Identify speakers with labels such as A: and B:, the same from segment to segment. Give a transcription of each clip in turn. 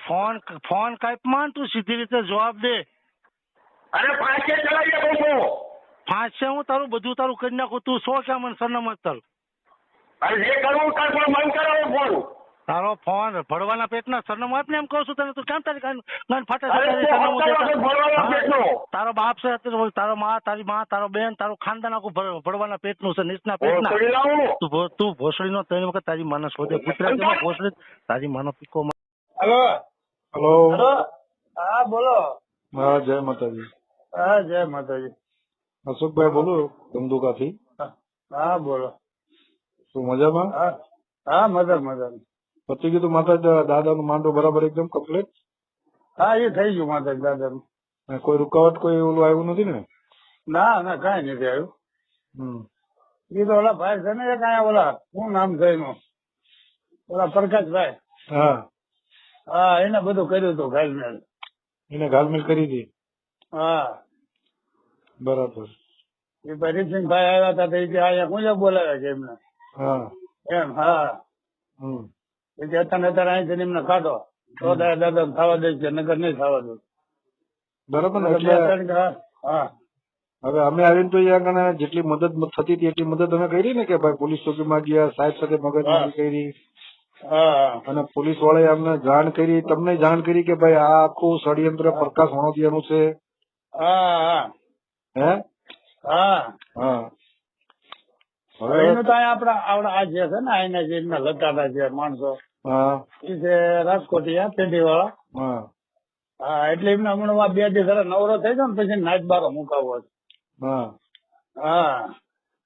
A: Phone phone કાપમાં તું સીધી રીતે જવાબ દે.
B: અરે પાંચે કહું છું.
A: ફાંસે હું તારું બધું તારું કરી નાખું તું સો છે મને સરનામત ચાલ
B: અરે જે કરવું કર પણ બંધ કરાવો ફોન
A: તારો ફોન ભરવાના પેટના સરનામું આપ ને એમ કહું છું તને તું કેમ તારી ગાન ફાટે તારી. તારો બાપ છે તારો માં તારી માં તારો બેન તારું ખાનદાન આખું ભર- ભરવાના પેટનું છે નીચના પેટના. તું ભોસડી તું ભોસડીનો ત્રણ વખત તારી માના શોધે ગુજરાતીમાં ભોસડી તારી માનો પીકો
C: હલો.
D: હેલો.
C: હેલો. હા બોલો.
D: હા જય માતાજી.
C: હા જય માતાજી.
D: અશોકભાઈ બોલું ધંધુકાથી
C: હા બોલો.
D: શું મજામાં?
C: હા હા મજા મદદ
D: પતી ગયું માતા દાદા નું માંડો બરાબર એકદમ કમ્પ્લીટ
C: હા એ થઈ ગયું માતા દાદા નું
D: કોઈ રૂકાવટ કોઈ ઓલું આવ્યું નથી ને?
C: ના ના કઈ નથી આવ્યું.
D: હમ.
C: એ તો ઓલા ભાઈ છે ને કઈ ઓલા શું નામ છે એનું? ઓલા પ્રકાશભાઈ.
D: હા.
C: હા એને બધું કર્યું હતું ઘાલમેલ
D: એને ઘાલમેલ કરી હતી
C: હા.
D: બરાબર.
C: એ ભાઈ આવ્યા હતા તો એ કે અહીંયા કોને બોલાવ્યા છે એમને?
D: હા.
C: એમ હા.
D: હમ.
C: એ કે અત્યારે અત્યારે અહીંથી એમને કાઢો તો દાદા દાદા થવા દે છે નગર નહીં થવા દઉં.
D: બરાબર ને એટલે
C: હા,
D: હવે અમે આવીને તો અહીંયા આગળ જેટલી મદદ થતી હતી એટલી મદદ અમે કરી ને કે ભાઈ પોલીસ ચોકીમાં ગયા સાહેબ સાથે મગજમારી કરી. અને પોલીસ વાળાએ અમને જાણ કરી તમને જાણ કરી કે ભાઈ આ આખું ષડયંત્ર પ્રકાશ વણોદિયાનું છે.
C: હા હા.
D: હે?
C: એનું તો અહીંયા આપડા આ જે છે ને અહીંના જે એમના લતાડા છે માણસો
D: હા.
C: એ છે રાજકોટિયા પેઢી વાળા
D: હા
C: એટલે એમને હમણાં બે દિવસ નવરો થઈ ગયો ને પછી નાઇટ બારો મુકાવો
D: હા.
C: હા.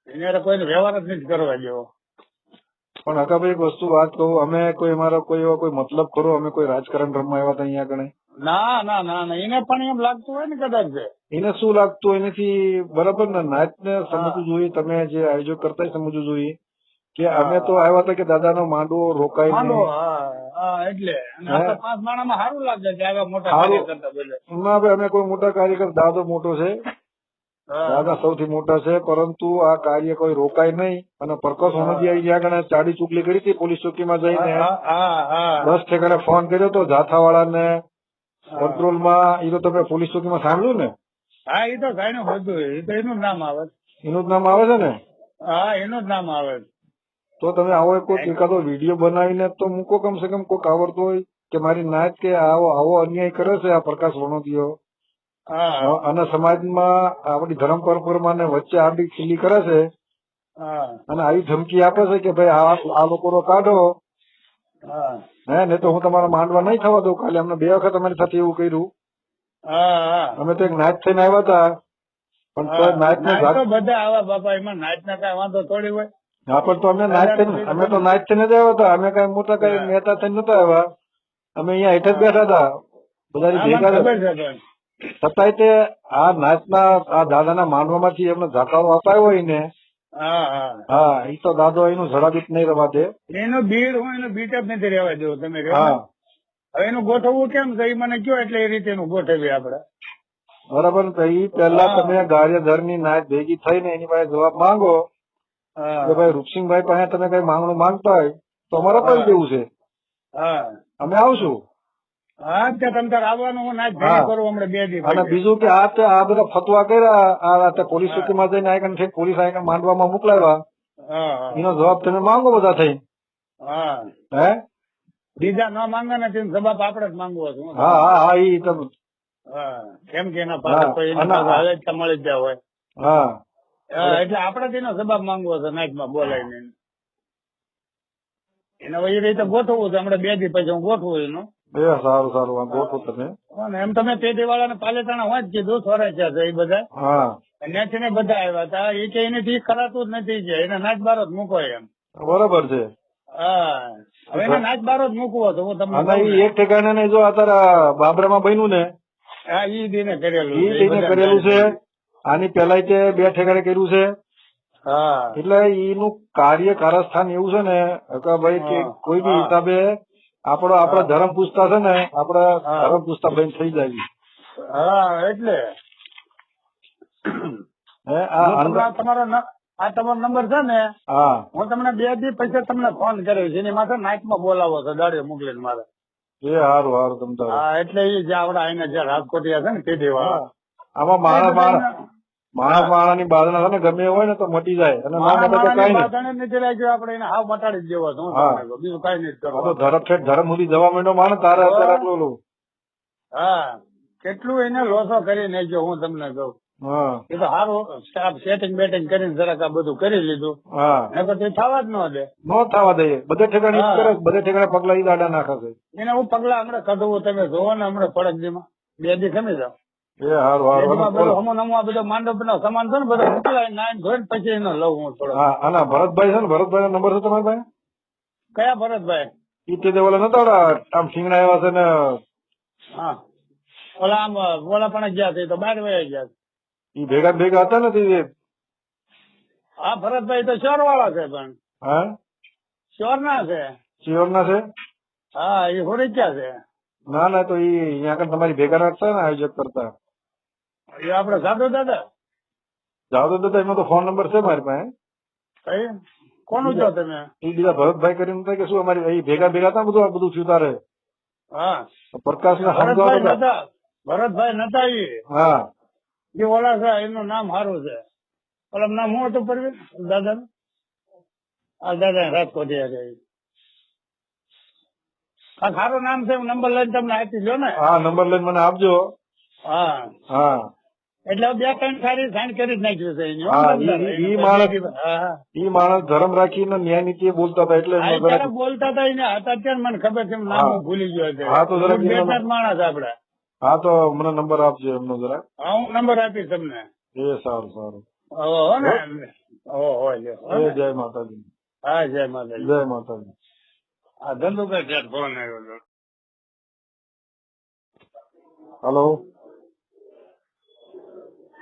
C: એને કોઈ કોઈને વ્યવહાર જ નથી કરવા જેવો
D: પણ હકાભાઈ એક વસ્તુ વાત કહું અમે કોઈ અમારો કોઈ એવો કોઈ મતલબ ખરો? અમે કોઈ રાજકારણ રમવા આવ્યા હતા અહીંયા આગળ?
C: ના ના ના ના. એને પણ એમ લાગતું હોય ને કદાચ.
D: એને શું લાગતું એનાથી બરાબર ને નાચ ને સમજવું જોઈએ તમે જે આયોજક કરતા સમજવું જોઈએ. કે અમે તો આવ્યા હતા કે દાદાનો માંડવો રોકાય
C: એટલે? પાંચ માણામાં સારું લાગે છે આવા મોટા કાર્યકર્તા બોલે
D: ના ભાઈ અમે કોઈ મોટા કાર્યકર દાદો મોટો છે. દાદા સૌથી મોટા છે પરંતુ આ કાર્ય કોઈ રોકાય નહીં અને પરકસ વણોદિયા જ્યાં આગળ ચાડી ચૂકલી કરી હતી પોલીસ ચોકીમાં જઈને. દસ ઠેકાણે ફોન કર્યો તો જાથાવાળાને કંટ્રોલમાં એ તો તમે પોલીસ ચોકીમાં સાંભળ્યું ને?
C: હા એ તો જાણ્યું બધું. એ તો એનું નામ આવે
D: એનું જ નામ આવે છે ને?
C: હા એનું જ નામ આવે
D: તો તમે આવો કોઈ એકાદો વીડિયો બનાવીને તો મૂકો કમ સે કમ કોઈક આવડતો હોય કે મારી નાચ કે આવો આવો અન્યાય કરે છે આ પ્રકાશ વણોદિયો.
C: હા
D: અને સમાજમાં આપણી ધર્મ પરંપરાને વચ્ચે આવી ખીલી કરે છે અને આવી ધમકી આપે છે કે ભાઈ આ લોકોનો કાઢો.
C: હે.
D: ને તો હું તમારા માંડવા નહીં થવા દઉં. કાલે અમને બે વખત અમારી સાથે એવું કર્યું. અમે તો એક નાચ થઈને આવ્યા હતા. પણ નાચ ને
C: બધા આવા બાપા એમાં નાચ ના કઈ વાંધો થોડી હોય.
D: હા પણ તો અમે નાચ થઈને અમે તો નાચ થઈને જ આવ્યા હતા. અમે કઈ મોટા કઈ મહેતા થઈને નતા આવ્યા. અમે અહીંયા હેઠ જ બેઠા હતા. બધા ભેગા. છતાંય તે આ નાચના આ દાદાના માનવામાંથી એમને ઝાકારો અપાયો હોય ને
C: હા હા.
D: હા એ તો દાદો એનું જડાબીત નહીં રવા દે.
C: એનો બીડ હોય એનો બીટ જ નથી રહેવા દેવો તમે
D: હા.
C: હવે એનું ગોઠવવું કેમ? છે એ મને કયો એટલે એ રીતે એનું ગોઠવીએ આપડે
D: બરાબર ને તો એ પહેલા તમે ગાર્યધરની નાચ ભેગી થઈને એની પાસે જવાબ માંગો કે ભાઈ રૂપસિંહભાઈ પાસે તમે કઈ માંગણું માંગતા હોય તો અમારે પણ દેવું છે?
C: હા.
D: અમે આવશું.
C: હા તે તમ આવવાનું હું નાચ. કરું હમણાં બે દિવસ
D: અને બીજું કે આ આ બધા ફતવા કર્યા આ પોલીસ ચોકીમાં જઈને આ ઠેક પોલીસ આ માંડવામાં મોકલાવ્યા. એનો જવાબ તમે માંગો બધા થઈ.
C: હા.
D: હે?
C: બીજા ન માંગે નથી જવાબ જ માંગવો છું હા
D: હા હા ઈ તમે
C: કેમ કે એના પાસે કોઈ જ મળી જ હોય.
D: હા.
C: એટલે આપડે તેનો જવાબ માંગવો છે નાચમાં બોલાવીને. એને એ રીતે ગોઠવવું છે હમણાં બે દી પછી હું ગોઠવું એનું.
D: એ સારું સારું વાંધો ગોઠવો તમે.
C: એમ તમે પેટી વાળાને પાલેતાણા હોય જ દોસ્ત સોરે છે એ બધા.
D: હા.
C: ત્યાંથી ને બધા આવ્યા હતા. એ કે એનેથી કરાતું જ નથી છે. એને નાચ બારો જ મૂકો એમ.
D: બરોબર છે.
C: હા. હવે એને નાચ બારો જ મૂકવો તો તમને ને.
D: એક ઠેકાણે ને જો અત્યારે બાબરામાં બન્યું ને
C: હા ઈ દીને કરેલું
D: ઈ
C: બધા
D: કરેલું છે. આની પેલા તે બે ઠેકાણે કર્યું છે.
C: હા.
D: એટલે એનું કાર્ય કારસ્થાન એવું છે ને કે ભાઈ કે કોઈ બી હિસાબે આપણો આપણા ધર્મ પૂછતા છે ને આપડા. ધર્મ પૂછતા બંધ થઈ જાય
C: હા એટલે. તમારો આ તમારો નંબર છે ને
D: હા.
C: હું તમને બે દી પૈસા તમને ફોન કર્યો છે એની માથે નાઇટમાં બોલાવો છો દાડીએ મોકલીને મારે.
D: એ સારું સારું તમને
C: હા એટલે એ જે આપડા અહીંના જે રાજકોટિયા છે ને કેદી વાળા
D: આમાં મારા માણસ માણસ માણસની બાધના છે ને ગમે હોય ને તો મટી જાય. અને ના મટે તો કઈ નહીં.
C: આપણે એને હાવ મટાડી દેવો. હા. બીજું કઈ
D: નહીં તો ધરમ ઠેઠ ધરમ સુધી જવા માંડો માને તારે અત્યારે આટલું
C: હા. કેટલું એને લોસો કરી નાખ્યો હું તમને કહું.
D: હા.
C: એ તો સારું સ્ટાફ સેટિંગ બેટિંગ કરીને જરાક આ બધું કરી લીધું.
D: હા.
C: નકર તો થવા જ ન દે.
D: ન થવા દઈએ બધે ઠેકાણે કરે. બધે ઠેકાણે પગલા ઈ દાડા નાખે છે.
C: એને હું પગલા હમણાં કઢવું તમે જોવો ને હમણાં પડક દીમાં બે દી ખમી જાવ
D: એ હારું હારું.
C: દીમાં બધું. હમો નમો આ બધો માંડવ નો સામાન છે ને બધો મોકલાય નાઈન ધોઈને પછી એનો લઉં હું થોડો
D: હા આના ભરતભાઈ છે ને ભરતભાઈ નંબર છે તમારી પાસે?
C: કયા ભરતભાઈ?
D: ઈ તે ઓલા નતા આમ સિંગડા એવા છે ને?
C: હા. ઓલા આમ ઓલા પણ ગયા છે એ તો બાર વાગ્યા ગયા.
D: ઈ ભેગા ભેગા હતા ને તે?
C: હા ભરતભાઈ તો ચોર વાળા છે પણ.
D: હા?
C: ચોર ના છે.
D: ચિયોર ના છે?
C: હા એ ક્યાં છે.
D: ના ના તો ઈ અહીંયા આગળ તમારી ભેગા રાખતા ને આયોજક કરતા.
C: એ આપડે જાદવ દાદા.
D: જાદવ દાદા એમાં તો ફોન નંબર છે મારી પાસે.
C: કોનું છો તમે?
D: બીજા ભરતભાઈ કરીને થાય કે શું અમારી અહીં ભેગા ભેગા હતા બધું આ બધું થયું તારે?
C: હા
D: પ્રકાશ ને
C: ભરતભાઈ નતા એ.
D: હા.
C: જે ઓલા છે એનું નામ સારું છે. ઓલા નામ હું હતું પરવીન? દાદા આ દાદા રાજકોટ આ સારું નામ છે નંબર લઈને તમને આપી દો ને.
D: હા નંબર લઈને મને આપજો.
C: હા.
D: હા.
C: એટલે બે ત્રણ સારી સાઈન કરી જ નાખ્યું છે.
D: ઈ- માણસ-. ઈ ધર્મ રાખીને ન્યાય નીતિ બોલતા હતા એટલે
C: બોલતા હતા એને હતા અત્યારે મને ખબર છે નામ ભૂલી ગયો છે.
D: હા, તો
C: જરા માણસ આપડે
D: હા તો મને નંબર આપજો એમનો જરા.
C: હા હું નંબર આપીશ તમને.
D: એ સારું સારું.
C: હો હો ને. હો? હો લ્યો, હો
D: એ
C: ને?
D: જય માતાજી.
C: હા જય માતાજી.
D: જય માતાજી.
C: આ ધંધુકા ફોન આવ્યો હતો
D: hello.